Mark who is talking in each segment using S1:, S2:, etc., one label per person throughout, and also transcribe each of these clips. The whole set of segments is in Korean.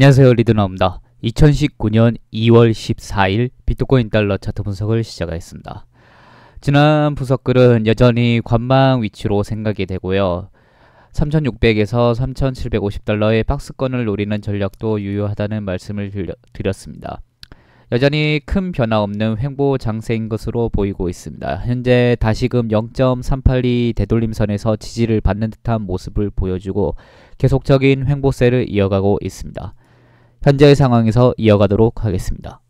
S1: 안녕하세요 리드나입니다. 2019년 2월 14일 비트코인 달러 차트 분석을 시작하겠습니다. 지난 분석글은 여전히 관망 위치로 생각이 되고요. 3600에서 3750달러의 박스권을 노리는 전략도 유효하다는 말씀을 드렸습니다. 여전히 큰 변화 없는 횡보 장세인 것으로 보이고 있습니다. 현재 다시금 0.382 되돌림선에서 지지를 받는 듯한 모습을 보여주고 계속적인 횡보세를 이어가고 있습니다. 현재의 상황에서 이어가도록 하겠습니다.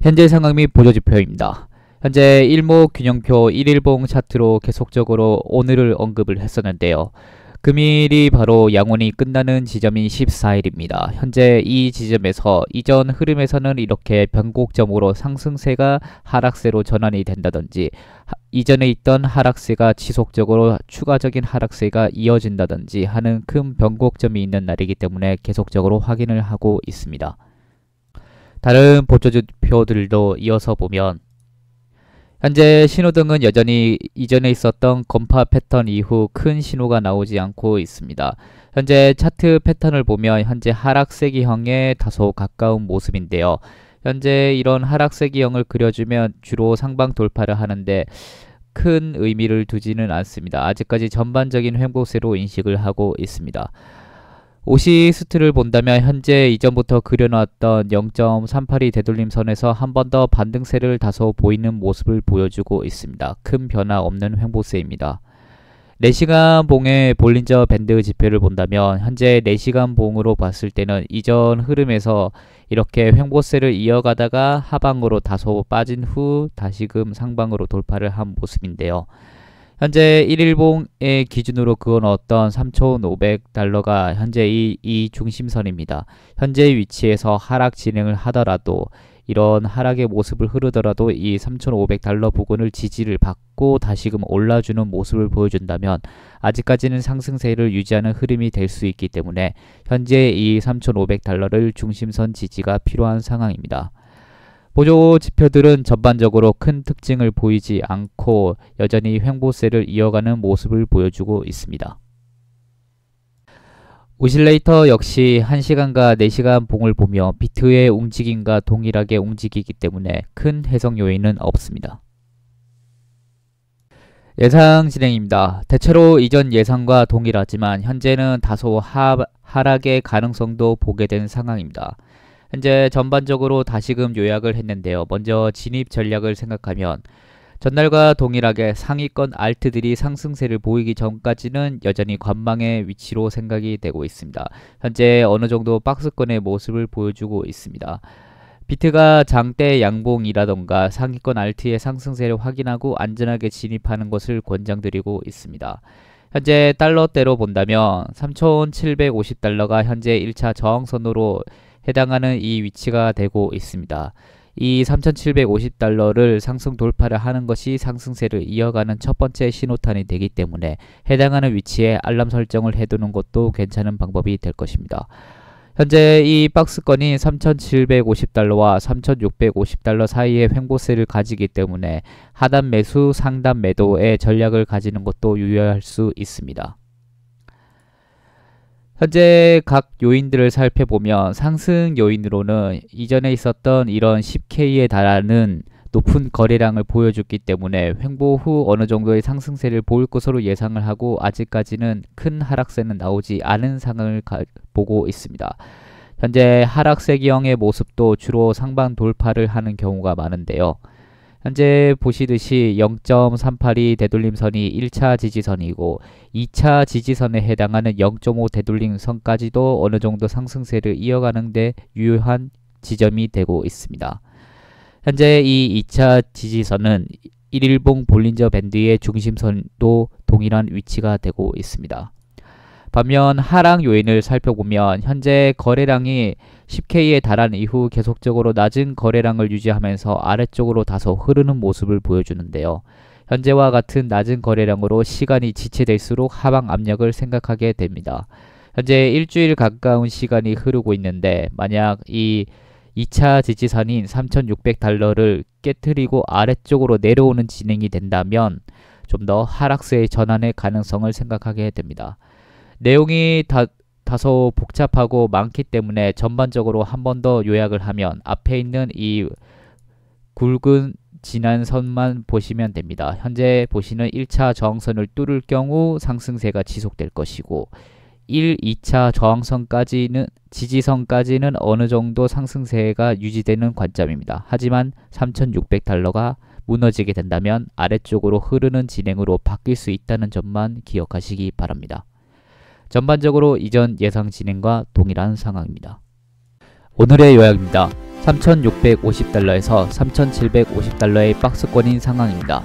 S1: 현재 상황 및 보조지표입니다. 현재 일목 균형표 1일봉 차트로 계속적으로 오늘을 언급을 했었는데요. 금일이 바로 양원이 끝나는 지점인 14일입니다. 현재 이 지점에서 이전 흐름에서는 이렇게 변곡점으로 상승세가 하락세로 전환이 된다든지 하, 이전에 있던 하락세가 지속적으로 추가적인 하락세가 이어진다든지 하는 큰 변곡점이 있는 날이기 때문에 계속적으로 확인을 하고 있습니다. 다른 보조지표들도 이어서 보면 현재 신호등은 여전히 이전에 있었던 건파 패턴 이후 큰 신호가 나오지 않고 있습니다. 현재 차트 패턴을 보면 현재 하락세기형에 다소 가까운 모습인데요. 현재 이런 하락세기형을 그려주면 주로 상방 돌파를 하는데 큰 의미를 두지는 않습니다. 아직까지 전반적인 횡보세로 인식을 하고 있습니다. 오시스트를 본다면 현재 이전부터 그려놨던 0.382 되돌림선에서 한 번 더 반등세를 다소 보이는 모습을 보여주고 있습니다. 큰 변화 없는 횡보세입니다. 4시간 봉의 볼린저 밴드 지표를 본다면 현재 4시간 봉으로 봤을 때는 이전 흐름에서 이렇게 횡보세를 이어가다가 하방으로 다소 빠진 후 다시금 상방으로 돌파를 한 모습인데요. 현재 1일봉의 기준으로 그어 넣었던 3,500달러가 현재 이, 이 중심선입니다. 현재 위치에서 하락 진행을 하더라도 이런 하락의 모습을 흐르더라도 이 3,500달러 부근을 지지를 받고 다시금 올라주는 모습을 보여준다면 아직까지는 상승세를 유지하는 흐름이 될 수 있기 때문에 현재 이 3,500달러를 중심선 지지가 필요한 상황입니다. 보조 지표들은 전반적으로 큰 특징을 보이지 않고 여전히 횡보세를 이어가는 모습을 보여주고 있습니다. 오실레이터 역시 1시간과 4시간 봉을 보며 비트의 움직임과 동일하게 움직이기 때문에 큰 해석 요인은 없습니다. 예상 진행입니다. 대체로 이전 예상과 동일하지만 현재는 다소 하, 하락의 가능성도 보게 된 상황입니다. 현재 전반적으로 다시금 요약을 했는데요. 먼저 진입 전략을 생각하면 전날과 동일하게 상위권 알트들이 상승세를 보이기 전까지는 여전히 관망의 위치로 생각이 되고 있습니다. 현재 어느 정도 박스권의 모습을 보여주고 있습니다. 비트가 장대 양봉이라던가 상위권 알트의 상승세를 확인하고 안전하게 진입하는 것을 권장드리고 있습니다. 현재 달러대로 본다면 3,750달러가 현재 1차 저항선으로 해당하는 이 위치가 되고 있습니다. 이 3,750달러를 상승 돌파를 하는 것이 상승세를 이어가는 첫 번째 신호탄이 되기 때문에 해당하는 위치에 알람 설정을 해두는 것도 괜찮은 방법이 될 것입니다. 현재 이 박스권이 3,750달러와 3,650달러 사이의 횡보세를 가지기 때문에 하단 매수, 상단 매도의 전략을 가지는 것도 유효할 수 있습니다. 현재 각 요인들을 살펴보면 상승 요인으로는 이전에 있었던 이런 10K에 달하는 높은 거래량을 보여줬기 때문에 횡보 후 어느 정도의 상승세를 보일 것으로 예상을 하고 아직까지는 큰 하락세는 나오지 않은 상황을 가, 보고 있습니다. 현재 하락세기형의 모습도 주로 상방 돌파를 하는 경우가 많은데요. 현재 보시듯이 0.382 되돌림선이 1차 지지선이고 2차 지지선에 해당하는 0.5 되돌림선까지도 어느 정도 상승세를 이어가는 데 유효한 지점이 되고 있습니다. 현재 이 2차 지지선은 1일봉 볼린저 밴드의 중심선도 동일한 위치가 되고 있습니다. 반면 하락 요인을 살펴보면 현재 거래량이 10K에 달한 이후 계속적으로 낮은 거래량을 유지하면서 아래쪽으로 다소 흐르는 모습을 보여주는데요. 현재와 같은 낮은 거래량으로 시간이 지체될수록 하방 압력을 생각하게 됩니다. 현재 일주일 가까운 시간이 흐르고 있는데 만약 이 2차 지지선인 3,600달러를 깨뜨리고 아래쪽으로 내려오는 진행이 된다면 좀 더 하락세의 전환의 가능성을 생각하게 됩니다. 내용이 다, 다소 복잡하고 많기 때문에 전반적으로 한 번 더 요약을 하면 앞에 있는 이 굵은 진한 선만 보시면 됩니다. 현재 보시는 1차 저항선을 뚫을 경우 상승세가 지속될 것이고 1, 2차 저항선까지는 지지선까지는 어느 정도 상승세가 유지되는 관점입니다. 하지만 3,600달러가 무너지게 된다면 아래쪽으로 흐르는 진행으로 바뀔 수 있다는 점만 기억하시기 바랍니다. 전반적으로 이전 예상 진행과 동일한 상황입니다. 오늘의 요약입니다. 3,650달러에서 3,750달러의 박스권인 상황입니다.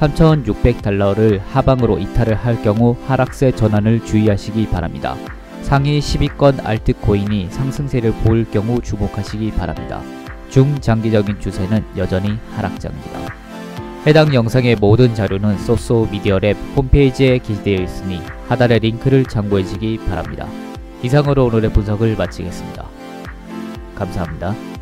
S1: 3,600달러를 하방으로 이탈을 할 경우 하락세 전환을 주의하시기 바랍니다. 상위 10위권 알트코인이 상승세를 보일 경우 주목하시기 바랍니다. 중장기적인 추세는 여전히 하락장입니다. 해당 영상의 모든 자료는 소소 미디어랩 홈페이지에 게시되어 있으니 하단의 링크를 참고해 주시기 바랍니다. 이상으로 오늘의 분석을 마치겠습니다. 감사합니다.